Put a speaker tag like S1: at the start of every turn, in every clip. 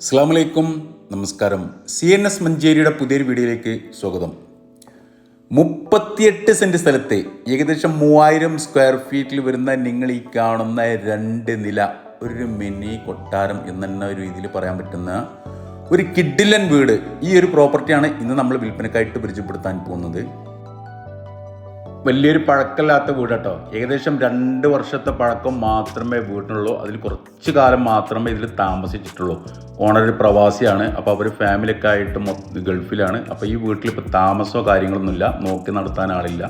S1: അസ്സാം വലൈക്കും നമസ്കാരം. സി എൻ എസ് മഞ്ചേരിയുടെ പുതിയൊരു വീഡിയോയിലേക്ക് സ്വാഗതം. മുപ്പത്തിയെട്ട് സെന്റ് സ്ഥലത്തെ ഏകദേശം മൂവായിരം സ്ക്വയർ ഫീറ്റിൽ വരുന്ന നിങ്ങൾ ഈ കാണുന്ന രണ്ട് നില ഒരു മിനി കൊട്ടാരം എന്ന രീതിയിൽ പറയാൻ പറ്റുന്ന ഒരു കിഡിലൻ വീട് ഈ ഒരു പ്രോപ്പർട്ടിയാണ് ഇന്ന് നമ്മൾ വിൽപ്പനക്കായിട്ട് പരിചയപ്പെടുത്താൻ പോകുന്നത്. വലിയൊരു പഴക്കമില്ലാത്ത വീട് കേട്ടോ ഏകദേശം രണ്ട് വർഷത്തെ പഴക്കം മാത്രമേ വീട്ടിനുള്ളൂ അതിൽ കുറച്ച് കാലം മാത്രമേ ഇതിൽ താമസിച്ചിട്ടുള്ളൂ. ഓണർ ഒരു പ്രവാസിയാണ്. അപ്പോൾ അവർ ഫാമിലിയൊക്കെ ആയിട്ട് ഗൾഫിലാണ്. അപ്പോൾ ഈ വീട്ടിൽ ഇപ്പോൾ താമസമോ കാര്യങ്ങളൊന്നുമില്ല. നോക്കി നടത്താൻ ആളില്ല.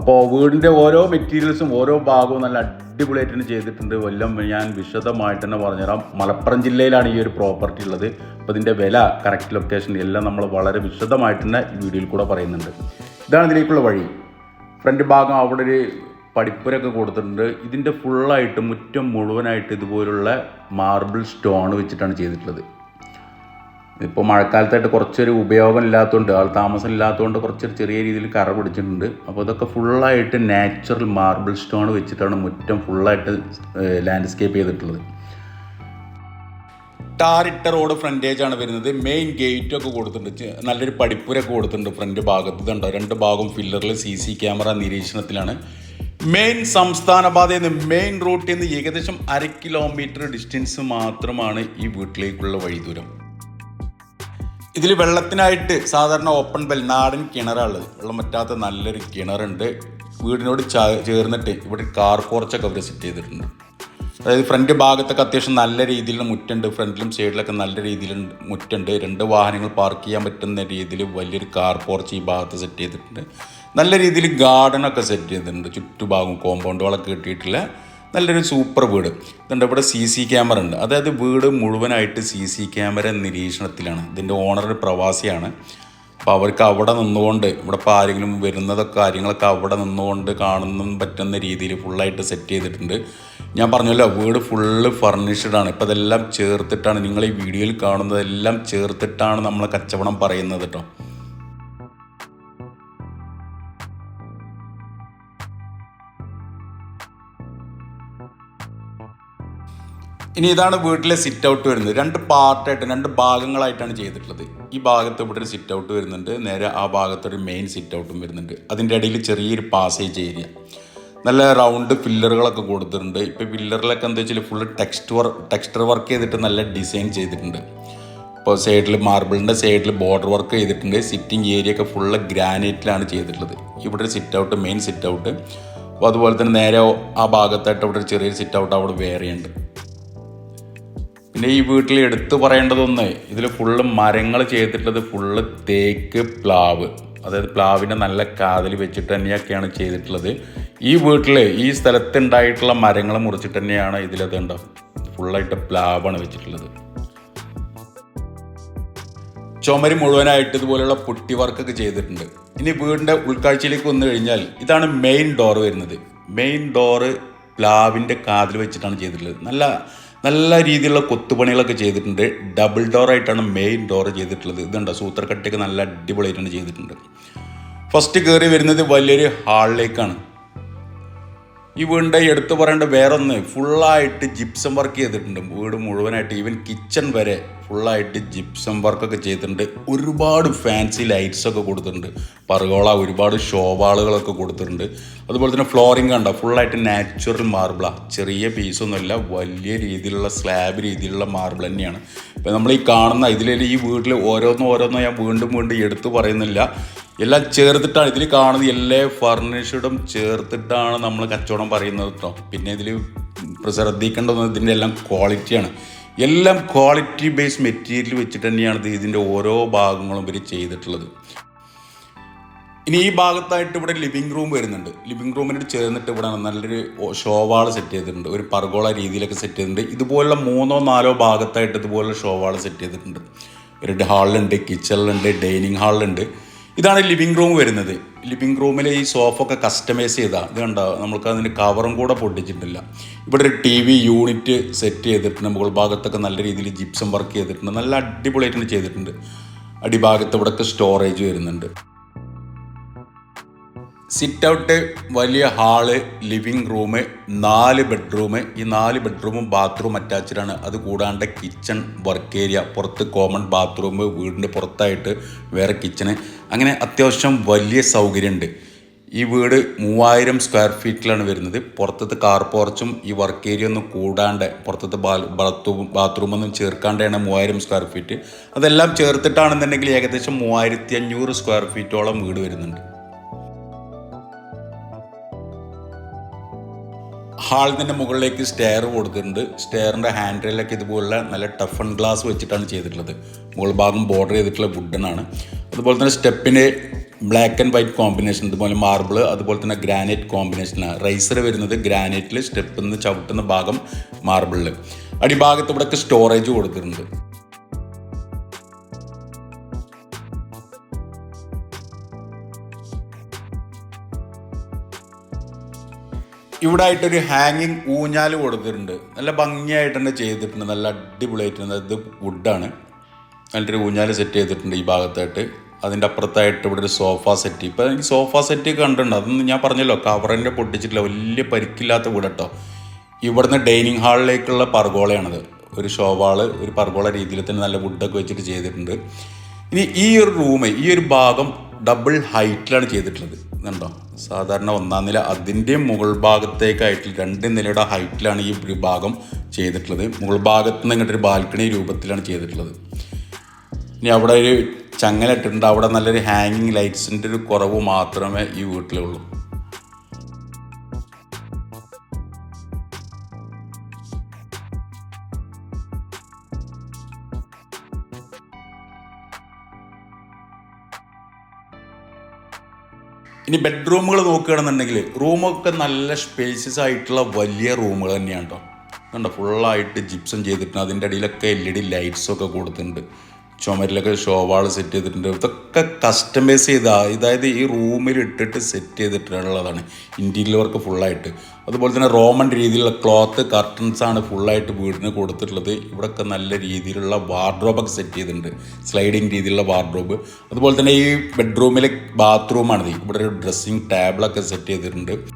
S1: അപ്പോൾ വീടിന്റെ ഓരോ മെറ്റീരിയൽസും ഓരോ ഭാഗവും നല്ല അടിപൊളിയായിട്ട് തന്നെ ചെയ്തിട്ടുണ്ട്. കൊല്ലം ഞാൻ വിശദമായിട്ട് തന്നെ പറഞ്ഞുതരാം. മലപ്പുറം ജില്ലയിലാണ് ഈ ഒരു പ്രോപ്പർട്ടി ഉള്ളത്. അപ്പോൾ ഇതിന്റെ വില കറക്റ്റ് ലൊക്കേഷൻ എല്ലാം നമ്മൾ വളരെ വിശദമായിട്ട് തന്നെ ഈ വീഡിയോയിൽ കൂടെ പറയുന്നുണ്ട്. ഇതാണ് ഇതിലേക്കുള്ള വഴി. ഫ്രണ്ട് ഭാഗം അവിടെ ഒരു പടിപ്പുരൊക്കെ കൊടുത്തിട്ടുണ്ട്. ഇതിന്റെ ഫുള്ളായിട്ട് മുറ്റം മുഴുവനായിട്ട് ഇതുപോലുള്ള മാർബിൾ സ്റ്റോൺ വെച്ചിട്ടാണ് ചെയ്തിട്ടുള്ളത്. ഇപ്പോൾ മഴക്കാലത്തായിട്ട് കുറച്ചൊരു ഉപയോഗം ഇല്ലാത്തതുകൊണ്ട് ആൾ താമസം ഇല്ലാത്തതുകൊണ്ട് കുറച്ചൊരു ചെറിയ രീതിയിൽ കറ പിടിച്ചിട്ടുണ്ട്. അപ്പോൾ ഇതൊക്കെ ഫുള്ളായിട്ട് നാച്ചുറൽ മാർബിൾ സ്റ്റോൺ വെച്ചിട്ടാണ് മുറ്റം ഫുള്ളായിട്ട് ലാൻഡ്സ്കേപ്പ് ചെയ്തിട്ടുള്ളത്. ടാറിട്ട റോഡ് ഫ്രണ്ടേജാണ് വരുന്നത്. മെയിൻ ഗേറ്റ് ഒക്കെ കൊടുത്തിട്ടുണ്ട്. നല്ലൊരു പഠിപ്പുരൊക്കെ കൊടുത്തിട്ടുണ്ട് ഫ്രണ്ട് ഭാഗത്ത്. ഇതുണ്ടോ? രണ്ട് ഭാഗം ഫില്ലറിൽ സി സി ക്യാമറ നിരീക്ഷണത്തിലാണ്. മെയിൻ സംസ്ഥാന പാതയിൽ നിന്ന് മെയിൻ റൂട്ടിൽ നിന്ന് ഏകദേശം അര കിലോമീറ്റർ ഡിസ്റ്റൻസ് മാത്രമാണ് ഈ വീട്ടിലേക്കുള്ള വഴി ദൂരം. ഇതിൽ വെള്ളത്തിനായിട്ട് സാധാരണ ഓപ്പൺ ബെൽ നാടൻ കിണറാണ്. വെള്ളം പറ്റാത്ത നല്ലൊരു കിണറുണ്ട്. വീടിനോട് ചേർന്നിട്ട് ഇവിടെ കാർ പോർച്ചൊക്കെ അവർ സെറ്റ് ചെയ്തിട്ടുണ്ട്. അതായത് ഫ്രണ്ട് ഭാഗത്തൊക്കെ അത്യാവശ്യം നല്ല രീതിയിൽ മുറ്റുണ്ട്. ഫ്രണ്ടിലും സൈഡിലൊക്കെ നല്ല രീതിയിൽ മുറ്റുണ്ട്. രണ്ട് വാഹനങ്ങൾ പാർക്ക് ചെയ്യാൻ പറ്റുന്ന രീതിയിൽ വലിയൊരു കാർ പോർച്ച് ഈ ഭാഗത്ത് സെറ്റ് ചെയ്തിട്ടുണ്ട്. നല്ല രീതിയിൽ ഗാർഡനൊക്കെ സെറ്റ് ചെയ്തിട്ടുണ്ട്. ചുറ്റുഭാഗം കോമ്പൗണ്ടുകളൊക്കെ കിട്ടിയിട്ടില്ല നല്ലൊരു സൂപ്പർ വീട്. ഇതുണ്ട് ഇവിടെ സി സി ക്യാമറ ഉണ്ട്. അതായത് വീട് മുഴുവനായിട്ട് സി സി ക്യാമറ നിരീക്ഷണത്തിലാണ്. ഇതിന്റെ ഓണർ പ്രവാസിയാണ്. അപ്പോൾ അവർക്ക് അവിടെ നിന്നുകൊണ്ട് ഇവിടെ ഇപ്പോൾ ആരെങ്കിലും വരുന്നതൊക്കെ കാര്യങ്ങളൊക്കെ അവിടെ നിന്നുകൊണ്ട് കാണുന്ന പറ്റുന്ന രീതിയിൽ ഫുള്ളായിട്ട് സെറ്റ് ചെയ്തിട്ടുണ്ട്. ഞാൻ പറഞ്ഞല്ലോ വീട് ഫുള്ള് ആണ്. ഇപ്പോൾ ഇതെല്ലാം ചേർത്തിട്ടാണ് നിങ്ങൾ ഈ വീഡിയോയിൽ കാണുന്നതെല്ലാം ചേർത്തിട്ടാണ് നമ്മൾ കച്ചവടം പറയുന്നത് കേട്ടോ ഇനി ഇതാണ് വീട്ടിലെ സിറ്റ് ഔട്ട് വരുന്നത്. രണ്ട് പാർട്ടായിട്ട് രണ്ട് ഭാഗങ്ങളായിട്ടാണ് ചെയ്തിട്ടുള്ളത്. ഈ ഭാഗത്ത് ഇവിടെ ഒരു സിറ്റ് ഔട്ട് വരുന്നുണ്ട്. നേരെ ആ ഭാഗത്തൊരു മെയിൻ സിറ്റ് ഔട്ടും വരുന്നുണ്ട്. അതിന്റെ ഇടയിൽ ചെറിയൊരു പാസേജ് ഏരിയ നല്ല റൗണ്ട് പില്ലറുകളൊക്കെ കൊടുത്തിട്ടുണ്ട്. ഇപ്പോൾ പില്ലറിലൊക്കെ എന്താ വെച്ചാൽ full text work texture work ചെയ്തിട്ട് നല്ല ഡിസൈൻ ചെയ്തിട്ടുണ്ട്. ഇപ്പോൾ സൈഡിൽ മാർബിളിന്റെ സൈഡിൽ ബോർഡർ വർക്ക് ചെയ്തിട്ടുണ്ട്. സിറ്റിംഗ് ഏരിയ ഒക്കെ ഫുള്ള് ഗ്രാനൈറ്റിലാണ് ചെയ്തിട്ടുള്ളത്. ഇവിടെ ഒരു sit out main sit out അപ്പോൾ അതുപോലെ തന്നെ നേരെ ആ ഭാഗത്തായിട്ട് ഇവിടെ ഒരു ചെറിയൊരു സിറ്റ് ഔട്ട് അവിടെ വേറെയുണ്ട്. പിന്നെ ഈ വീട്ടിൽ എടുത്തു പറയേണ്ടതൊന്ന് ഇതിൽ ഫുള്ള് മരങ്ങൾ ചെയ്തിട്ടുള്ളത് ഫുള്ള് തേക്ക് പ്ലാവ്. അതായത് പ്ലാവിന്റെ നല്ല കാതൽ വെച്ചിട്ട് തന്നെയൊക്കെയാണ് ചെയ്തിട്ടുള്ളത്. ഈ വീട്ടിൽ ഈ സ്ഥലത്ത് ഉണ്ടായിട്ടുള്ള മരങ്ങൾ മുറിച്ചിട്ട് തന്നെയാണ് ഇതിലത് ഉണ്ടോ ഫുള്ളായിട്ട് പ്ലാവാണ് വെച്ചിട്ടുള്ളത്. ചുമരി മുഴുവനായിട്ട് ഇതുപോലെയുള്ള പുട്ടി വർക്കൊക്കെ ചെയ്തിട്ടുണ്ട്. ഇനി വീടിന്റെ ഉൾക്കാഴ്ചയിലേക്ക് വന്നു കഴിഞ്ഞാൽ ഇതാണ് മെയിൻ ഡോർ വരുന്നത്. മെയിൻ ഡോറ് പ്ലാവിന്റെ കാതിൽ വെച്ചിട്ടാണ് ചെയ്തിട്ടുള്ളത്. നല്ല നല്ല രീതിയിലുള്ള കൊത്തുപണികളൊക്കെ ചെയ്തിട്ടുണ്ട്. ഡബിൾ ഡോറായിട്ടാണ് മെയിൻ ഡോർ ചെയ്തിട്ടുള്ളത്. ഇതുണ്ട്? സൂത്രക്കട്ടയൊക്കെ നല്ല അടിപൊളിയായിട്ടാണ് ചെയ്തിട്ടുണ്ട്. ഫസ്റ്റ് കയറി വരുന്നത് വലിയൊരു ഹാളിലേക്കാണ് ഈ വീടിന്റെ എടുത്തു പറയേണ്ട വേറൊന്ന് ഫുള്ളായിട്ട് ജിപ്സം വർക്ക് ചെയ്തിട്ടുണ്ട്. വീട് മുഴുവനായിട്ട് ഈവൻ കിച്ചൺ വരെ ഫുള്ളായിട്ട് ജിപ്സം വർക്കൊക്കെ ചെയ്തിട്ടുണ്ട്. ഒരുപാട് ഫാൻസി ലൈറ്റ്സ് ഒക്കെ കൊടുത്തിട്ടുണ്ട്. പറകോള ഒരുപാട് ഷോവാളുകളൊക്കെ കൊടുത്തിട്ടുണ്ട്. അതുപോലെ തന്നെ ഫ്ലോറിംഗ് കണ്ട? ഫുള്ളായിട്ട് നാച്ചുറൽ മാർബിളാണ് ചെറിയ പീസൊന്നുമല്ല വലിയ രീതിയിലുള്ള സ്ലാബ് രീതിയിലുള്ള മാർബിൾ തന്നെയാണ്. ഇപ്പം നമ്മൾ ഈ കാണുന്ന ഇതിൽ ഈ വീട്ടിൽ ഓരോന്നും ഓരോന്നും ഞാൻ വീണ്ടും വീണ്ടും എടുത്തു പറയുന്നില്ല. എല്ലാം ചേർത്തിട്ടാണ് ഇതിൽ കാണുന്നത്. എല്ലാ ഫർണിഷഡും ചേർത്തിട്ടാണ് നമ്മൾ കച്ചവടം പറയുന്നത് കേട്ടോ പിന്നെ ഇതിൽ ശ്രദ്ധിക്കേണ്ടത് ഇതിന്റെ എല്ലാം ക്വാളിറ്റിയാണ് എല്ലാം ക്വാളിറ്റി ബേസ് മെറ്റീരിയൽ വെച്ചിട്ട് തന്നെയാണ് ഇത് ഇതിന്റെ ഓരോ ഭാഗങ്ങളും ഇവർ ചെയ്തിട്ടുള്ളത്. ഇനി ഈ ഭാഗത്തായിട്ട് ഇവിടെ ലിവിങ് റൂം വരുന്നുണ്ട്. ലിവിങ് റൂമിനോട് ചേർന്നിട്ട് ഇവിടെ നല്ലൊരു ഷോവാൾ സെറ്റ് ചെയ്തിട്ടുണ്ട്. ഒരു പർഗോള രീതിയിലൊക്കെ സെറ്റ് ചെയ്തിട്ടുണ്ട്. ഇതുപോലുള്ള മൂന്നോ നാലോ ഭാഗത്തായിട്ട് ഇതുപോലുള്ള ഷോവാൾ സെറ്റ് ചെയ്തിട്ടുണ്ട്. ഒരു ഹാളിലുണ്ട് കിച്ചണിലുണ്ട് ഡൈനിങ് ഹാളിലുണ്ട് ഇതാണ് ലിവിങ് റൂം വരുന്നത്. ലിവിങ് റൂമിൽ ഈ സോഫ ഒക്കെ കസ്റ്റമൈസ് ചെയ്താൽ ഇത് കണ്ടോ? നമുക്ക് അതിന് കവറും കൂടെ പൊട്ടിച്ചിട്ടില്ല. ഇവിടെ ഒരു ടി വി യൂണിറ്റ് സെറ്റ് ചെയ്തിട്ടുണ്ട്. മുകൾ ഭാഗത്തൊക്കെ നല്ല രീതിയിൽ ജിപ്സം വർക്ക് ചെയ്തിട്ടുണ്ട്. നല്ല അടിപൊളിയായിട്ടാണ് ചെയ്തിട്ടുണ്ട്. അടിഭാഗത്ത് ഇവിടെയൊക്കെ സ്റ്റോറേജ് വരുന്നുണ്ട്. സിറ്റ് ഔട്ട് വലിയ ഹാൾ ലിവിങ് റൂം നാല് ബെഡ്റൂം ഈ നാല് ബെഡ്റൂമും ബാത്റൂം അറ്റാച്ച്ഡ് ആണ് അത് കൂടാണ്ട് കിച്ചൺ വർക്ക് ഏരിയ പുറത്ത് കോമൺ ബാത്റൂം വീടിന്റെ പുറത്തായിട്ട് വേറെ കിച്ചണ്. അങ്ങനെ അത്യാവശ്യം വലിയ സൗകര്യമുണ്ട്. ഈ വീട് മൂവായിരം സ്ക്വയർ ഫീറ്റിലാണ് വരുന്നത്. പുറത്തത്തെ കാർ പോർച്ചും ഈ വർക്ക് ഏരിയ ഒന്നും കൂടാണ്ട് പുറത്തത്തെ ബാത്റൂം ബാത്റൂം ഒന്നും ചേർക്കാണ്ടാണ് മൂവായിരം സ്ക്വയർ ഫീറ്റ്. അതെല്ലാം ചേർത്തിട്ടാണെന്നുണ്ടെങ്കിൽ ഏകദേശം മൂവായിരത്തി അഞ്ഞൂറ് സ്ക്വയർ ഫീറ്റോളം വീട് വരുന്നുണ്ട്. ഹാളിന്റെ മുകളിലേക്ക് സ്റ്റെയർ കൊടുത്തിട്ടുണ്ട്. സ്റ്റെയറിന്റെ ഹാൻഡിലൊക്കെ ഇതുപോലുള്ള നല്ല ടഫൺ ഗ്ലാസ് വെച്ചിട്ടാണ് ചെയ്തിട്ടുള്ളത്. മുകൾ ഭാഗം ബോർഡർ ചെയ്തിട്ടുള്ള വുഡനാണ് അതുപോലെ തന്നെ സ്റ്റെപ്പിന് ബ്ലാക്ക് ആൻഡ് വൈറ്റ് കോമ്പിനേഷൻ ഇതുപോലെ മാർബിൾ അതുപോലെ തന്നെ ഗ്രാനൈറ്റ് കോമ്പിനേഷനാണ് റൈസർ വരുന്നത് ഗ്രാനൈറ്റിൽ സ്റ്റെപ്പിൽ നിന്ന് ചവിട്ടുന്ന ഭാഗം മാർബിളിൽ അടിഭാഗത്ത് ഇവിടെയൊക്കെ സ്റ്റോറേജ് കൊടുത്തിട്ടുണ്ട്. ഇവിടെ ആയിട്ടൊരു ഹാങ്ങിങ് ഊഞ്ഞാൽ കൊടുത്തിട്ടുണ്ട്. നല്ല ഭംഗിയായിട്ട് തന്നെ ചെയ്തിട്ടുണ്ട്. നല്ല അടിപൊളിയായിട്ടുണ്ട് ഇത് വുഡാണ് നല്ലൊരു ഊഞ്ഞാൽ സെറ്റ് ചെയ്തിട്ടുണ്ട് ഈ ഭാഗത്തായിട്ട്. അതിന്റെ അപ്പുറത്തായിട്ട് ഇവിടെ ഒരു സോഫ സെറ്റ് ഇപ്പോൾ എനിക്ക് സോഫ സെറ്റ് കണ്ടിട്ടുണ്ട്. അതൊന്നും ഞാൻ പറഞ്ഞല്ലോ കവറിന്റെ പൊട്ടിച്ചിട്ടില്ല. വലിയ പരിക്കില്ലാത്ത വീട് കേട്ടോ ഇവിടുന്ന് ഡൈനിങ് ഹാളിലേക്കുള്ള പർഗോളയാണത്. ഒരു ഷോവാൾ ഒരു പർഗോള രീതിയിൽ തന്നെ നല്ല വുഡൊക്കെ വെച്ചിട്ട് ചെയ്തിട്ടുണ്ട്. ഇനി ഈ ഒരു റൂം ഈ ഒരു ഭാഗം ഡബിൾ ഹൈറ്റിലാണ് ചെയ്തിട്ടുള്ളത്. ഇതുണ്ടോ സാധാരണ ഒന്നാം നില അതിന്റെ മുകൾ ഭാഗത്തേക്കായിട്ട് രണ്ട് നിലയുടെ ഹൈറ്റിലാണ് ഈ വിഭാഗം ഭാഗം ചെയ്തിട്ടുള്ളത്. മുകൾ ഭാഗത്ത് നിന്ന് ഇങ്ങോട്ടൊരു ബാൽക്കണി രൂപത്തിലാണ് ചെയ്തിട്ടുള്ളത്. ഇനി അവിടെ ഒരു ചങ്ങല ഇട്ടിട്ടുണ്ട്. അവിടെ നല്ലൊരു ഹാങ്ങിങ് ലൈറ്റ്സിന്റെ ഒരു കുറവ് മാത്രമേ ഈ വീട്ടിലുള്ളൂ. ഇനി ബെഡ്റൂമുകൾ നോക്കുകയാണെന്നുണ്ടെങ്കിൽ റൂമൊക്കെ നല്ല സ്പേഷ്യസ് ആയിട്ടുള്ള വലിയ റൂമുകൾ തന്നെയാണ് കേട്ടോ കണ്ടോ? ഫുള്ളായിട്ട് ജിപ്സം ചെയ്തിട്ടുണ്ട്. അതിന്റെ അടിയിലൊക്കെ എൽ ഇ ഡി ലൈറ്റ്സൊക്കെ കൊടുത്തിട്ടുണ്ട്. ചുമരിലൊക്കെ ഷോവാൾ സെറ്റ് ചെയ്തിട്ടുണ്ട്. ഇതൊക്കെ കസ്റ്റമൈസ് ചെയ്ത. അതായത് ഈ റൂമിൽ ഇട്ടിട്ട് സെറ്റ് ചെയ്തിട്ടുള്ളതാണ്. ഇന്റീരിയർ വർക്ക് ഫുള്ളായിട്ട് അതുപോലെ തന്നെ റോമൻ രീതിയിലുള്ള ക്ലോത്ത് കർട്ടൻസ് ആണ് ഫുള്ളായിട്ട് വീടിന് കൊടുത്തിട്ടുള്ളത്. ഇവിടെയൊക്കെ നല്ല രീതിയിലുള്ള വാർഡ്രോബൊക്കെ സെറ്റ് ചെയ്തിട്ടുണ്ട്. സ്ലൈഡിങ് രീതിയിലുള്ള വാർഡ്രോബ് അതുപോലെ തന്നെ ഈ ബെഡ്റൂമിലെ ബാത്റൂമാണിത് ഇവിടെ ഒരു ഡ്രസ്സിങ് ടേബിളൊക്കെ സെറ്റ് ചെയ്തിട്ടുണ്ട്.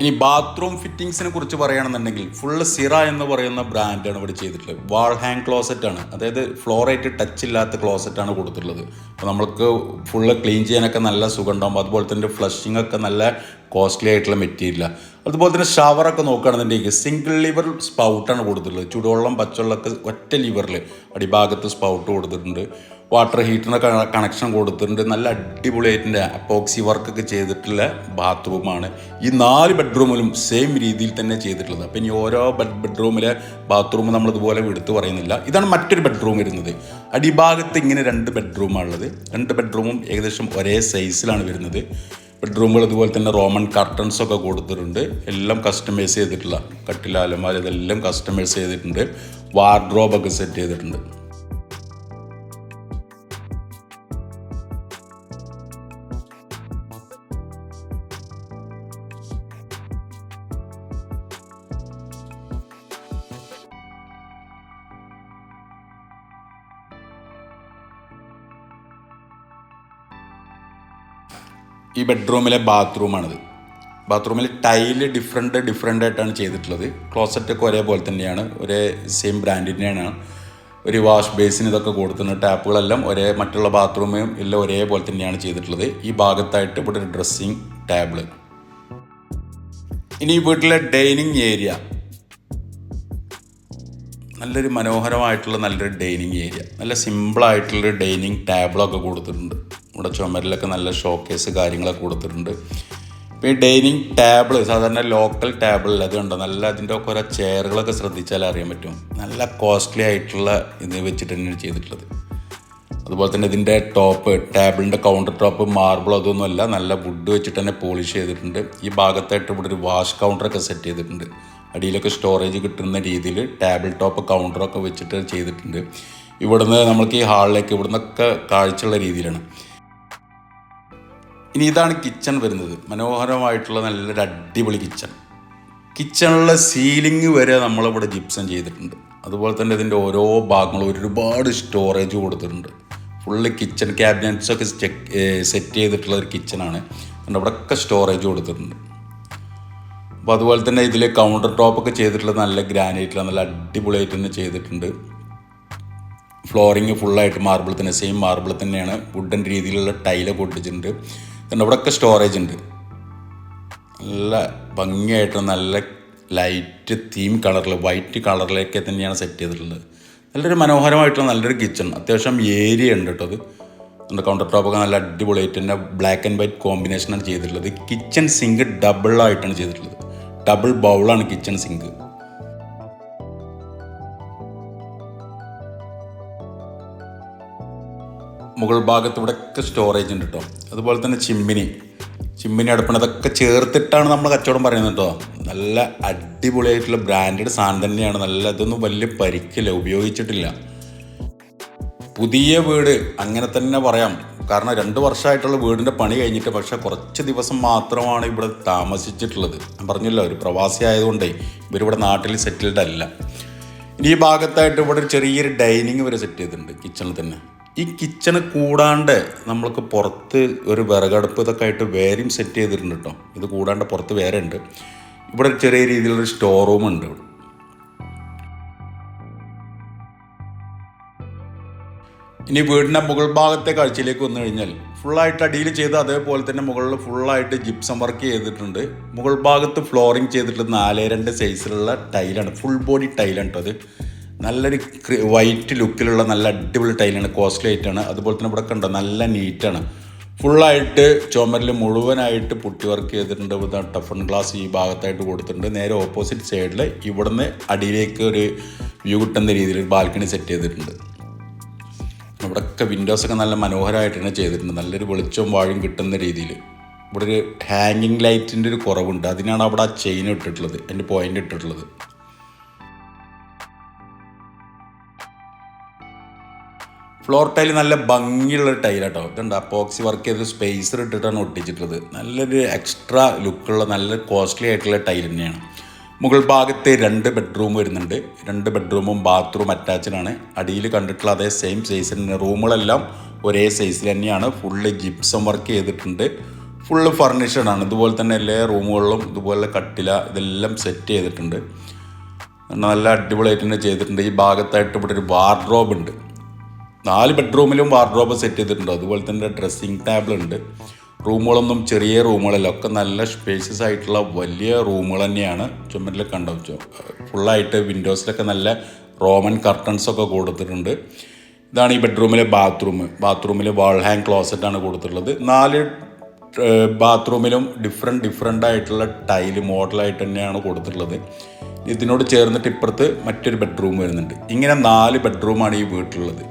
S1: ഇനി ബാത്റൂം ഫിറ്റിങ്സിനെ കുറിച്ച് പറയുകയാണെന്നുണ്ടെങ്കിൽ ഫുൾ സിറ എന്ന് പറയുന്ന ബ്രാൻഡാണ് ഇവിടെ ചെയ്തിട്ടുള്ളത്. വാൾ ഹാങ് ക്ലോസറ്റ് ആണ്. അതായത് ഫ്ലോറായിട്ട് ടച്ച് ഇല്ലാത്ത ക്ലോസറ്റ് ആണ് കൊടുത്തിട്ടുള്ളത്. അപ്പോൾ നമ്മൾക്ക് ഫുള്ള് ക്ലീൻ ചെയ്യാനൊക്കെ നല്ല സുഖം ഉണ്ടാകും അതുപോലെ തന്നെ ഫ്ലഷിംഗ് ഒക്കെ നല്ല കോസ്റ്റ്ലി ആയിട്ടുള്ള മെറ്റീരിയലാണ് അതുപോലെ തന്നെ ഷവറൊക്കെ നോക്കുകയാണെന്നുണ്ടെങ്കിൽ സിംഗിൾ ലിവർ സ്പൗട്ടാണ് കൊടുത്തിട്ടുള്ളത്. ചൂടുവെള്ളം പച്ചവെള്ളമൊക്കെ ഒറ്റ ലിവറിൽ അടിഭാഗത്ത് സ്പൗട്ട് കൊടുത്തിട്ടുണ്ട്. വാട്ടർ ഹീറ്ററിന് കണക്ഷൻ കൊടുത്തിട്ടുണ്ട്. നല്ല അടിപൊളിയായിട്ടിന്റെ അപ്പോക്സി വർക്കൊക്കെ ചെയ്തിട്ടുള്ള ബാത്റൂമാണ് ഈ നാല് ബെഡ്റൂമിലും സെയിം രീതിയിൽ തന്നെ ചെയ്തിട്ടുള്ളത്. അപ്പം ഇനി ഓരോ ബെഡ് ബെഡ്റൂമിലെ ബാത്റൂം നമ്മൾ ഇതുപോലെ എടുത്തു പറയുന്നില്ല. ഇതാണ് മറ്റൊരു ബെഡ്റൂം വരുന്നത്. അടിഭാഗത്ത് ഇങ്ങനെ രണ്ട് ബെഡ്റൂമാണ് ഉള്ളത്. രണ്ട് ബെഡ്റൂമും ഏകദേശം ഒരേ സൈസിലാണ് വരുന്നത്. ബെഡ്റൂമുകൾ ഇതുപോലെ തന്നെ റോമൻ കർട്ടൻസ് ഒക്കെ കൊടുത്തിട്ടുണ്ട്. എല്ലാം കസ്റ്റമൈസ് ചെയ്തിട്ടുള്ള കട്ടില അലമാര ഇതെല്ലാം കസ്റ്റമൈസ് ചെയ്തിട്ടുണ്ട്. വാർഡ്രോബൊക്കെ സെറ്റ് ചെയ്തിട്ടുണ്ട്. ഈ ബെഡ്റൂമിലെ ബാത്റൂമാണിത് ബാത്റൂമിൽ ടൈൽ ഡിഫറെന്റ് ഡിഫറെന്റ് ആയിട്ടാണ് ചെയ്തിട്ടുള്ളത്. ക്ലോസറ്റൊക്കെ ഒരേപോലെ തന്നെയാണ് ഒരേ സെയിം ബ്രാൻഡിന്റെയാണ് ഒരു വാഷ് ബേസിന് ഇതൊക്കെ കൊടുത്തിട്ടുണ്ട് ടാപ്പുകളെല്ലാം ഒരേ മറ്റുള്ള ബാത്റൂമും എല്ലാം ഒരേപോലെ തന്നെയാണ് ചെയ്തിട്ടുള്ളത്. ഈ ഭാഗത്തായിട്ട് ഇവിടെ ഒരു ഡ്രസ്സിങ് ടേബിൾ ഇനി ഈ വീട്ടിലെ ഡൈനിങ് ഏരിയ നല്ലൊരു മനോഹരമായിട്ടുള്ള നല്ലൊരു ഡൈനിങ് ഏരിയ നല്ല സിമ്പിളായിട്ടുള്ളൊരു ഡൈനിങ് ടേബിളൊക്കെ കൊടുത്തിട്ടുണ്ട്. ഇവിടെ ചുമരിലൊക്കെ നല്ല ഷോക്കേസ് കാര്യങ്ങളൊക്കെ കൊടുത്തിട്ടുണ്ട്. ഇപ്പോൾ ഈ ഡൈനിങ് ടേബിൾ സാധാരണ ലോക്കൽ ടേബിളിൽ അത് കണ്ടോ? നല്ല അതിന്റെ ഒക്കെ ഓരോ ചെയറുകളൊക്കെ ശ്രദ്ധിച്ചാൽ അറിയാൻ പറ്റും. നല്ല കോസ്റ്റ്ലി ആയിട്ടുള്ള ഇത് വെച്ചിട്ട് തന്നെയാണ് ചെയ്തിട്ടുള്ളത്. അതുപോലെ തന്നെ ഇതിന്റെ ടോപ്പ് ടേബിളിന്റെ കൗണ്ടർ ടോപ്പ് മാർബിൾ അതൊന്നുമല്ല നല്ല വുഡ് വെച്ചിട്ട് തന്നെ പോളിഷ് ചെയ്തിട്ടുണ്ട്. ഈ ഭാഗത്തായിട്ട് ഇവിടെ ഒരു വാഷ് കൗണ്ടറൊക്കെ സെറ്റ് ചെയ്തിട്ടുണ്ട്. അടിയിലൊക്കെ സ്റ്റോറേജ് കിട്ടുന്ന രീതിയിൽ ടേബിൾ ടോപ്പ് കൗണ്ടറൊക്കെ വെച്ചിട്ട് ചെയ്തിട്ടുണ്ട്. ഇവിടുന്ന് നമ്മൾക്ക് ഈ ഹാളിലേക്ക് ഇവിടുന്നൊക്കെ കാഴ്ചയുള്ള രീതിയിലാണ്. ഇനി ഇതാണ് കിച്ചൺ വരുന്നത്. മനോഹരമായിട്ടുള്ള നല്ലൊരു അടിപൊളി കിച്ചൺ കിച്ചണിലെ സീലിംഗ് വരെ നമ്മളിവിടെ ജിപ്സം ചെയ്തിട്ടുണ്ട്. അതുപോലെ തന്നെ ഇതിന്റെ ഓരോ ഭാഗങ്ങളും ഒരുപാട് സ്റ്റോറേജ് കൊടുത്തിട്ടുണ്ട്. ഫുള്ള് കിച്ചൺ ക്യാബിനറ്റ്സ് ഒക്കെ സെറ്റ് ചെയ്തിട്ടുള്ള ഒരു കിച്ചണാണ് അതുകൊണ്ട് അവിടെ ഒക്കെ സ്റ്റോറേജ് കൊടുത്തിട്ടുണ്ട്. അപ്പോൾ അതുപോലെ തന്നെ ഇതിൽ കൗണ്ടർ ടോപ്പൊക്കെ ചെയ്തിട്ടുള്ളത് നല്ല ഗ്രാനൈറ്റിലാണ് നല്ല അടിപൊളിയായിട്ട് തന്നെ ചെയ്തിട്ടുണ്ട്. ഫ്ലോറിങ് ഫുള്ളായിട്ട് മാർബിൾ തന്നെ സെയിം മാർബിൾ തന്നെയാണ്. വുഡൻ രീതിയിലുള്ള ടൈലൊക്കെ ഒട്ടിച്ചിട്ടുണ്ട്. പിന്നെ ഇവിടെയൊക്കെ സ്റ്റോറേജ് ഉണ്ട്. നല്ല ഭംഗിയായിട്ട് നല്ല ലൈറ്റ് തീം കളറിൽ വൈറ്റ് കളറിലേക്ക് തന്നെയാണ് സെറ്റ് ചെയ്തിട്ടുള്ളത്. നല്ലൊരു മനോഹരമായിട്ടുള്ള നല്ലൊരു കിച്ചൺ അത്യാവശ്യം ഏരിയ ഉണ്ട് കേട്ടോ അത്. നമ്മുടെ കൗണ്ടർ ടോപ്പൊക്കെ നല്ല അടിപൊളിയായിട്ട് തന്നെ ബ്ലാക്ക് ആൻഡ് വൈറ്റ് കോമ്പിനേഷനാണ് ചെയ്തിട്ടുള്ളത്. കിച്ചൺ സിങ്ക് ഡബിളായിട്ടാണ് ചെയ്തിട്ടുള്ളത്. ഡബിൾ ബൗളാണ് കിച്ചൺ സിങ്ക് മുകൾ ഭാഗത്ത് ഇവിടെയൊക്കെ സ്റ്റോറേജ് ഉണ്ട് കേട്ടോ അതുപോലെ തന്നെ ചിമ്മിനി. ചിമ്മിനി അടുപ്പണ അതൊക്കെ ചേർത്തിട്ടാണ് നമ്മൾ കച്ചവടം പറയുന്നത് കേട്ടോ നല്ല അടിപൊളിയായിട്ടുള്ള ബ്രാൻഡഡ് സാധനം തന്നെയാണ്. നല്ല ഇതൊന്നും വലിയ പരിക്കില്ല ഉപയോഗിച്ചിട്ടില്ല. പുതിയ വീട് അങ്ങനെ തന്നെ പറയാം. കാരണം രണ്ട് വർഷമായിട്ടുള്ള വീടിന്റെ പണി കഴിഞ്ഞിട്ട് പക്ഷേ കുറച്ച് ദിവസം മാത്രമാണ് ഇവിടെ താമസിച്ചിട്ടുള്ളത്. ഞാൻ പറഞ്ഞല്ലോ ഒരു പ്രവാസി ആയതുകൊണ്ടേ ഇവരിവിടെ നാട്ടിൽ സെറ്റിൽഡ് അല്ല. ഇനി ഈ ഭാഗത്തായിട്ട് ഇവിടെ ചെറിയൊരു ഡൈനിങ് വരെ സെറ്റ് ചെയ്തിട്ടുണ്ട് കിച്ചണിൽ തന്നെ. ഈ കിച്ചണ് കൂടാണ്ട് നമ്മൾക്ക് പുറത്ത് ഒരു വിറകടുപ്പ് ഇതൊക്കെ ആയിട്ട് വേറെയും സെറ്റ് ചെയ്തിട്ടുണ്ട് കേട്ടോ ഇത് കൂടാണ്ട് പുറത്ത് വേറെ ഉണ്ട് ഇവിടെ ചെറിയ രീതിയിലൊരു സ്റ്റോർ റൂം ഉണ്ട് ഇവിടെ. ഇനി വീടിന്റെ മുകൾ ഭാഗത്തെ കാഴ്ചയിലേക്ക് വന്നു കഴിഞ്ഞാൽ ഫുള്ളായിട്ട് അടിയിൽ ചെയ്ത് അതേപോലെ തന്നെ മുകളിൽ ഫുള്ളായിട്ട് ജിപ്സം വർക്ക് ചെയ്തിട്ടുണ്ട്. മുകൾ ഭാഗത്ത് ഫ്ലോറിങ് ചെയ്തിട്ടുള്ള നാല് രണ്ട് സൈസിലുള്ള ടൈലാണ് ഫുൾ ബോഡി ടൈലാണ് കേട്ടോ അത് നല്ലൊരു വൈറ്റ് ലുക്കിലുള്ള നല്ല അടിപൊളി ടൈലാണ് കോസ്റ്റ്ലി ആയിട്ടാണ് അതുപോലെ തന്നെ ഇവിടെ കണ്ടോ നല്ല നീറ്റാണ് ഫുള്ളായിട്ട് ചുമരിൽ മുഴുവനായിട്ട് പുട്ടി വർക്ക് ചെയ്തിട്ടുണ്ട്. ടഫൺ ഗ്ലാസ് ഈ ഭാഗത്തായിട്ട് കൊടുത്തിട്ടുണ്ട്. നേരെ ഓപ്പോസിറ്റ് സൈഡിൽ ഇവിടുന്ന് അടിയിലേക്ക് ഒരു വ്യൂ കിട്ടുന്ന രീതിയിൽ ഒരു ബാൽക്കണി സെറ്റ് ചെയ്തിട്ടുണ്ട്. ഇവിടെയൊക്കെ വിൻഡോസൊക്കെ നല്ല മനോഹരമായിട്ട് തന്നെ ചെയ്തിട്ടുണ്ട് നല്ലൊരു വെളിച്ചവും വാഴും കിട്ടുന്ന രീതിയിൽ. ഇവിടെ ഒരു ഹാങ്ങിങ് ലൈറ്റിന്റെ ഒരു കുറവുണ്ട്. അതിനാണ് അവിടെ ആ ചെയിൻ ഇട്ടിട്ടുള്ളത് എന്റെ പോയിന്റ് ഇട്ടിട്ടുള്ളത്. ഫ്ലോർ ടൈൽ നല്ല ഭംഗിയുള്ള ടൈലാട്ടോ ഇതുണ്ട് അപ്പോക്സി വർക്ക് ചെയ്ത് സ്പേസർ ഇട്ടിട്ടാണ് ഒട്ടിച്ചിട്ടുള്ളത്. നല്ലൊരു എക്സ്ട്രാ ലുക്കുള്ള നല്ല കോസ്റ്റ്ലി ആയിട്ടുള്ള ടൈൽ തന്നെയാണ്. മുകൾ ഭാഗത്ത് രണ്ട് ബെഡ്റൂം വരുന്നുണ്ട്. രണ്ട് ബെഡ്റൂമും ബാത്റൂം അറ്റാച്ച്ഡ് ആണ്. അടിയിൽ കണ്ടിട്ടുള്ള അതേ സെയിം സൈസ് തന്നെ. റൂമുകളെല്ലാം ഒരേ സൈസിൽ തന്നെയാണ്. ഫുള്ള് ജിപ്സം വർക്ക് ചെയ്തിട്ടുണ്ട്. ഫുള്ള് ഫർണിഷഡ് ആണ്. ഇതുപോലെ തന്നെ എല്ലാ റൂമുകളിലും ഇതുപോലെ കട്ടില ഇതെല്ലാം സെറ്റ് ചെയ്തിട്ടുണ്ട്. നല്ല അടിപൊളിയായിട്ട് തന്നെ ചെയ്തിട്ടുണ്ട്. ഈ ഭാഗത്തായിട്ട് ഇവിടെ ഒരു വാർഡ്രോബ് ഉണ്ട്. നാല് ബെഡ്റൂമിലും വാർഡ്രോബ് സെറ്റ് ചെയ്തിട്ടുണ്ട്. അതുപോലെ തന്നെ ഡ്രസ്സിങ് ടേബിൾ ഉണ്ട് റൂമുകളൊന്നും ചെറിയ റൂമുകളല്ല. ഒക്കെ നല്ല സ്പേഷ്യസ് ആയിട്ടുള്ള വലിയ റൂമുകൾ തന്നെയാണ് ചുമരിൽ കണ്ടു? ഫുള്ളായിട്ട് വിൻഡോസിലൊക്കെ നല്ല റോമൻ കർട്ടൻസ് ഒക്കെ കൊടുത്തിട്ടുണ്ട്. ഇതാണ് ഈ ബെഡ്റൂമിലെ ബാത്റൂം ബാത്റൂമിൽ വാൾ ഹാങ് ക്ലോസറ്റാണ് കൊടുത്തിട്ടുള്ളത്. നാല് ബാത്റൂമിലും ഡിഫറെന്റ് ഡിഫറെന്റ് ആയിട്ടുള്ള ടൈൽ മോഡലായിട്ട് തന്നെയാണ് കൊടുത്തിട്ടുള്ളത്. ഇതിനോട് ചേർന്നിട്ട് ഇപ്പുറത്ത് മറ്റൊരു ബെഡ്റൂം വരുന്നുണ്ട്. ഇങ്ങനെ നാല് ബെഡ്റൂമാണ് ഈ വീട്ടിലുള്ളത്.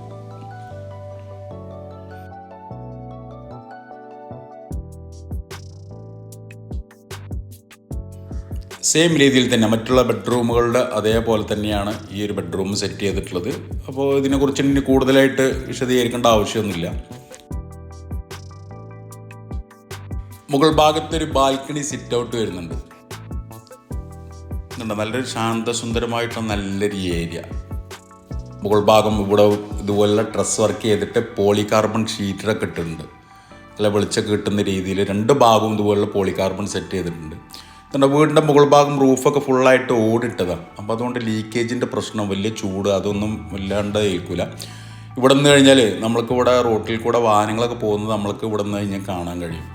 S1: സെയിം രീതിയിൽ തന്നെ മറ്റുള്ള ബെഡ്റൂമുകളുടെ അതേപോലെ തന്നെയാണ് ഈ ഒരു ബെഡ്റൂം സെറ്റ് ചെയ്തിട്ടുള്ളത്. അപ്പോൾ ഇതിനെക്കുറിച്ച് ഇനി കൂടുതലായിട്ട് വിശദീകരിക്കേണ്ട ആവശ്യമൊന്നുമില്ല. മുകൾ ഭാഗത്ത് ഒരു ബാൽക്കണി സിറ്റ് ഔട്ട് വരുന്നുണ്ട് നല്ലൊരു ശാന്തസുന്ദരമായിട്ടുള്ള നല്ലൊരു ഏരിയ മുകൾ ഭാഗം ഇവിടെ ഇതുപോലെ ഡ്രസ് വർക്ക് ചെയ്തിട്ട് പോളികാർബൺ ഷീറ്റൊക്കെ ഇട്ടിട്ടുണ്ട്. നല്ല വെളിച്ചൊക്കെ കിട്ടുന്ന രീതിയിൽ രണ്ട് ഭാഗവും ഇതുപോലുള്ള പോളികാർബൺ സെറ്റ് ചെയ്തിട്ടുണ്ട്. നമ്മുടെ വീടിന്റെ മുകൾ ഭാഗം റൂഫൊക്കെ ഫുള്ളായിട്ട് ഓടിട്ടതാണ് അപ്പോൾ അതുകൊണ്ട് ലീക്കേജിന്റെ പ്രശ്നം വലിയ ചൂട് അതൊന്നും ഇല്ലാണ്ട് ഏൽക്കില്ല ഇവിടെ നിന്ന് കഴിഞ്ഞാൽ നമ്മൾക്ക് ഇവിടെ റോട്ടിൽ കൂടെ വാഹനങ്ങളൊക്കെ പോകുന്നത് നമ്മൾക്ക് ഇവിടെ നിന്ന് കഴിഞ്ഞാൽ കാണാൻ കഴിയും.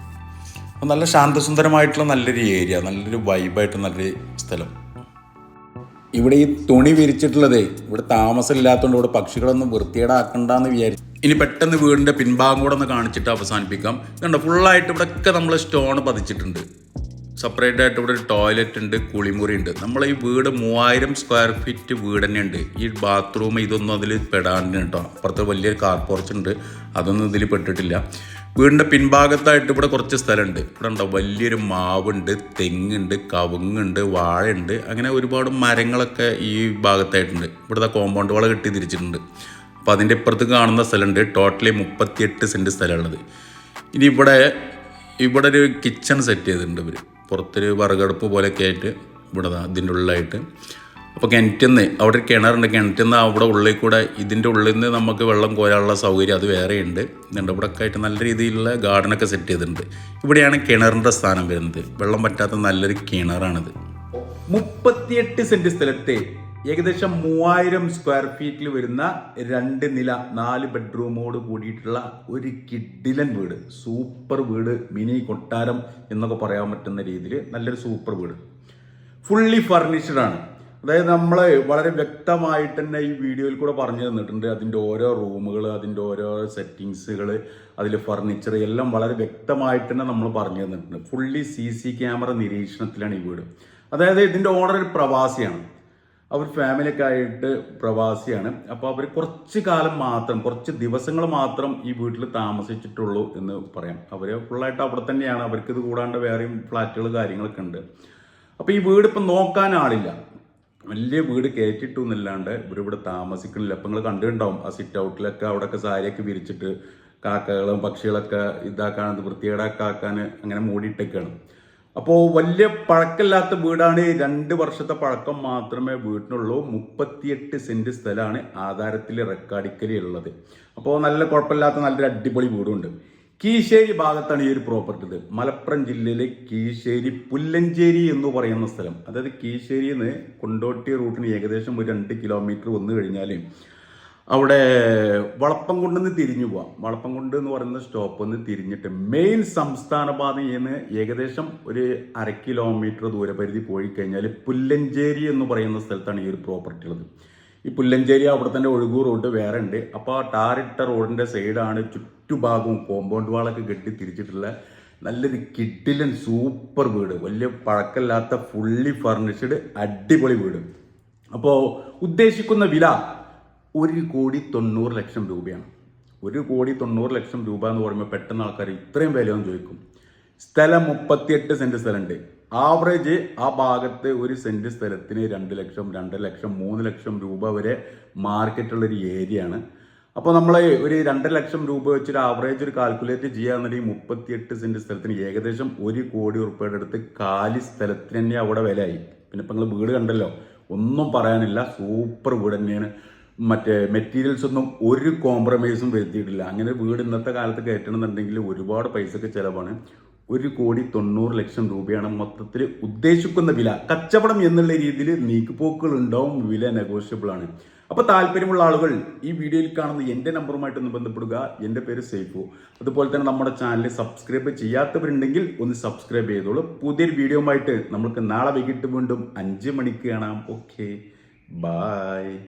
S1: അപ്പോൾ നല്ല ശാന്തസുന്ദരമായിട്ടുള്ള നല്ലൊരു ഏരിയ നല്ലൊരു വൈബായിട്ട് നല്ലൊരു സ്ഥലം. ഇവിടെ ഈ തുണി വിരിച്ചിട്ടുള്ളതേ ഇവിടെ താമസമില്ലാത്തതുകൊണ്ട് ഇവിടെ പക്ഷികളൊന്നും വൃത്തികേടാക്കണ്ടെന്ന് വിചാരിച്ചു ഇനി പെട്ടെന്ന് വീടിന്റെ പിൻഭാഗം കൂടെ ഒന്ന് കാണിച്ചിട്ട് അവസാനിപ്പിക്കാം. കണ്ടോ ഫുള്ളായിട്ട് ഇവിടെയൊക്കെ നമ്മൾ സ്റ്റോൺ പതിച്ചിട്ടുണ്ട്. സെപ്പറേറ്റ് ആയിട്ട് ഇവിടെ ഒരു ടോയ്ലറ്റ് ഉണ്ട് കുളിമുറി ഉണ്ട്. നമ്മളെ ഈ വീട് മൂവായിരം സ്ക്വയർ ഫീറ്റ് വീട് തന്നെ ഉണ്ട് ഈ ബാത്റൂം ഇതൊന്നും അതിൽ പെടാണ്ട് കേട്ടോ. അപ്പുറത്ത് വലിയൊരു കാർ പോർച്ച് ഉണ്ട്. അതൊന്നും ഇതിൽ പെട്ടിട്ടില്ല. വീടിന്റെ പിൻഭാഗത്തായിട്ട് ഇവിടെ കുറച്ച് സ്ഥലമുണ്ട്. ഇവിടെ ഉണ്ടോ വലിയൊരു മാവുണ്ട് തെങ്ങുണ്ട് കവുങ്ങുണ്ട് വാഴയുണ്ട്. അങ്ങനെ ഒരുപാട് മരങ്ങളൊക്കെ ഈ ഭാഗത്തായിട്ടുണ്ട്. ഇവിടുത്തെ കോമ്പൗണ്ട് വള കെട്ടി തിരിച്ചിട്ടുണ്ട്. അപ്പോൾ അതിന്റെ ഇപ്പുറത്ത് കാണുന്ന സ്ഥലമുണ്ട്. ടോട്ടലി മുപ്പത്തിയെട്ട് സെന്റ് സ്ഥലമുള്ളത്. ഇനി ഇവിടെ ഇവിടെ ഒരു കിച്ചൺ സെറ്റ് ചെയ്തിട്ടുണ്ട് ഇവർ പുറത്തൊരു വറുകടുപ്പ് പോലെയൊക്കെ ആയിട്ട് ഇവിടെ അതിന്റെ ഉള്ളിലായിട്ട്. അപ്പോൾ കിണറ്റിൽ നിന്ന് അവിടെ ഒരു കിണറുണ്ട്. കിണറ്റിൽ നിന്ന് അവിടെ ഉള്ളിൽ കൂടെ ഇതിന്റെ ഉള്ളിൽ നിന്ന് നമുക്ക് വെള്ളം കോരാനുള്ള സൗകര്യം അത് വേറെയുണ്ട് ഇതുണ്ട് ഇവിടെ ഒക്കെ ആയിട്ട് നല്ല രീതിയിലുള്ള ഗാർഡനൊക്കെ സെറ്റ് ചെയ്തിട്ടുണ്ട്. ഇവിടെയാണ് കിണറിന്റെ സ്ഥാനം വരുന്നത്. വെള്ളം പറ്റാത്ത നല്ലൊരു കിണറാണിത്. മുപ്പത്തിയെട്ട് സെന്റ് സ്ഥലത്തെ ഏകദേശം മൂവായിരം സ്ക്വയർ ഫീറ്റിൽ വരുന്ന രണ്ട് നില നാല് ബെഡ്റൂമോട് കൂടിയിട്ടുള്ള ഒരു കിഡിലൻ വീട്. സൂപ്പർ വീട് മിനി കൊട്ടാരം എന്നൊക്കെ പറയാൻ പറ്റുന്ന രീതിയിൽ നല്ലൊരു സൂപ്പർ വീട്. ഫുള്ളി ഫർണിഷ്ഡ് ആണ്. അതായത് നമ്മൾ വളരെ വ്യക്തമായിട്ട് തന്നെ ഈ വീഡിയോയിൽ കൂടെ പറഞ്ഞു തന്നിട്ടുണ്ട്. അതിന്റെ ഓരോ റൂമുകൾ അതിന്റെ ഓരോ സെറ്റിങ്സുകൾ അതിൽ ഫർണിച്ചർ എല്ലാം വളരെ വ്യക്തമായിട്ട് തന്നെ നമ്മൾ പറഞ്ഞു തന്നിട്ടുണ്ട്. ഫുള്ളി സി സി ക്യാമറ നിരീക്ഷണത്തിലാണ് ഈ വീട്. അതായത് ഇതിന്റെ ഓണർ ഒരു പ്രവാസിയാണ്. അവർ ഫാമിലിയൊക്കെ ആയിട്ട് പ്രവാസിയാണ്. അപ്പോൾ അവർ കുറച്ച് കാലം മാത്രം കുറച്ച് ദിവസങ്ങൾ മാത്രം ഈ വീട്ടിൽ താമസിച്ചിട്ടുള്ളൂ എന്ന് പറയാം. അവർ ഫുള്ളായിട്ട് അവിടെ തന്നെയാണ്. അവർക്ക് ഇത് കൂടാണ്ട് വേറെയും ഫ്ലാറ്റുകൾ കാര്യങ്ങളൊക്കെ ഉണ്ട്. അപ്പോൾ ഈ വീട് ഇപ്പം നോക്കാൻ ആളില്ല. വലിയ വീട് കയറ്റിട്ടു എന്നല്ലാണ്ട് ഇവരിവിടെ താമസിക്കണില്ല അപ്പം നിങ്ങൾ കണ്ടിട്ടുണ്ടാവും ആ സിറ്റ് ഔട്ടിലൊക്കെ അവിടെയൊക്കെ സാരിയൊക്കെ വിരിച്ചിട്ട് കാക്കകളും പക്ഷികളൊക്കെ ഇതാക്കാൻ ഇത് വൃത്തികേടാക്കാൻ അങ്ങനെ മൂടിയിട്ടൊക്കെയാണ്. അപ്പോൾ വലിയ പഴക്കമില്ലാത്ത വീടാണ്. രണ്ട് വർഷത്തെ പഴക്കം മാത്രമേ വീട്ടിനുള്ളൂ. മുപ്പത്തിയെട്ട് സെന്റ് സ്ഥലമാണ് ആധാരത്തിൽ റെക്കാർഡിക്കലി ഉള്ളത്. അപ്പോൾ നല്ല കുഴപ്പമില്ലാത്ത നല്ലൊരു അടിപൊളി വീടുണ്ട്. കീശേരി ഭാഗത്താണ് ഈ ഒരു പ്രോപ്പർട്ടി ഇത് മലപ്പുറം ജില്ലയിലെ കീശേരി പുല്ലഞ്ചേരി എന്ന് പറയുന്ന സ്ഥലം. അതായത് കീശേരിയിൽ നിന്ന് കൊണ്ടോട്ടി റൂട്ടിന് ഏകദേശം ഒരു രണ്ട് കിലോമീറ്റർ വന്നു കഴിഞ്ഞാൽ അവിടെ വളപ്പം കൊണ്ടുനിന്ന് തിരിഞ്ഞു പോവാം. വളപ്പം കൊണ്ട് എന്ന് പറയുന്ന സ്റ്റോപ്പ് നിന്ന് തിരിഞ്ഞിട്ട് മെയിൻ സംസ്ഥാന പാതയിൽ നിന്ന് ഏകദേശം ഒരു അര കിലോമീറ്റർ ദൂരപരിധി പോയി കഴിഞ്ഞാൽ പുല്ലഞ്ചേരി എന്ന് പറയുന്ന സ്ഥലത്താണ് ഈ ഒരു പ്രോപ്പർട്ടി ഉള്ളത്. ഈ പുല്ലഞ്ചേരി അവിടെ തന്നെ ഒഴുകു റോഡ് വേറെ ഉണ്ട്. അപ്പോൾ ആ ടാറിട്ട റോഡിന്റെ സൈഡാണ് ചുറ്റുഭാഗവും കോമ്പൗണ്ട് വാളൊക്കെ കെട്ടി തിരിച്ചിട്ടുള്ള നല്ലൊരു കിഡിലൻ സൂപ്പർ വീട്. വലിയ പഴക്കമില്ലാത്ത ഫുള്ളി ഫർണിഷ്ഡ് അടിപൊളി വീട്. അപ്പോൾ ഉദ്ദേശിക്കുന്ന വില ഒരു കോടി തൊണ്ണൂറ് ലക്ഷം രൂപയാണ്. ഒരു കോടി തൊണ്ണൂറ് ലക്ഷം രൂപ എന്ന് പറയുമ്പോൾ പെട്ടെന്ന് ആൾക്കാർ ഇത്രയും വിലയൊന്നും ചോദിക്കും. സ്ഥലം മുപ്പത്തിയെട്ട് സെന്റ് സ്ഥലമുണ്ട്. ആവറേജ് ആ ഭാഗത്ത് ഒരു സെന്റ് സ്ഥലത്തിന് രണ്ട് ലക്ഷം രണ്ട് ലക്ഷം മൂന്ന് ലക്ഷം രൂപ വരെ മാർക്കറ്റുള്ളൊരു ഏരിയ ആണ്. അപ്പോൾ നമ്മൾ ഒരു രണ്ട് ലക്ഷം രൂപ വെച്ചൊരു ആവറേജ് ഒരു കാൽക്കുലേറ്റ് ചെയ്യുകയാണെന്നുണ്ടെങ്കിൽ മുപ്പത്തിയെട്ട് സെന്റ് സ്ഥലത്തിന് ഏകദേശം ഒരു കോടി ഉറുപ്പയുടെ അടുത്ത് കാലി സ്ഥലത്തിന് തന്നെ അവിടെ വിലയായി. പിന്നെ ഇപ്പം നിങ്ങൾ വീട് കണ്ടല്ലോ? ഒന്നും പറയാനില്ല. സൂപ്പർ വീട് തന്നെയാണ്. മറ്റേ മെറ്റീരിയൽസ് ഒന്നും ഒരു കോംപ്രമൈസും വരുത്തിയിട്ടില്ല. അങ്ങനെ വീട് ഇന്നത്തെ കാലത്ത് കയറ്റണമെന്നുണ്ടെങ്കിൽ ഒരുപാട് പൈസക്ക് ചിലവാണ്. ഒരു കോടി തൊണ്ണൂറ് ലക്ഷം രൂപയാണ് മൊത്തത്തിൽ ഉദ്ദേശിക്കുന്ന വില. കച്ചവടം എന്നുള്ള രീതിയിൽ നീക്കുപോക്കുകൾ ഉണ്ടാവും വില നെഗോഷ്യബിൾ ആണ്. അപ്പോൾ താല്പര്യമുള്ള ആളുകൾ ഈ വീഡിയോയിൽ കാണുന്ന എന്റെ നമ്പറുമായിട്ടൊന്ന് ബന്ധപ്പെടുക. എന്റെ പേര് സേഫു അതുപോലെ തന്നെ നമ്മുടെ ചാനൽ സബ്സ്ക്രൈബ് ചെയ്യാത്തവരുണ്ടെങ്കിൽ ഒന്ന് സബ്സ്ക്രൈബ് ചെയ്തോളൂ. പുതിയൊരു വീഡിയോ ആയിട്ട് നമുക്ക് നാളെ വൈകിട്ട് വീണ്ടും അഞ്ച് മണിക്ക് കാണാം. Okay bye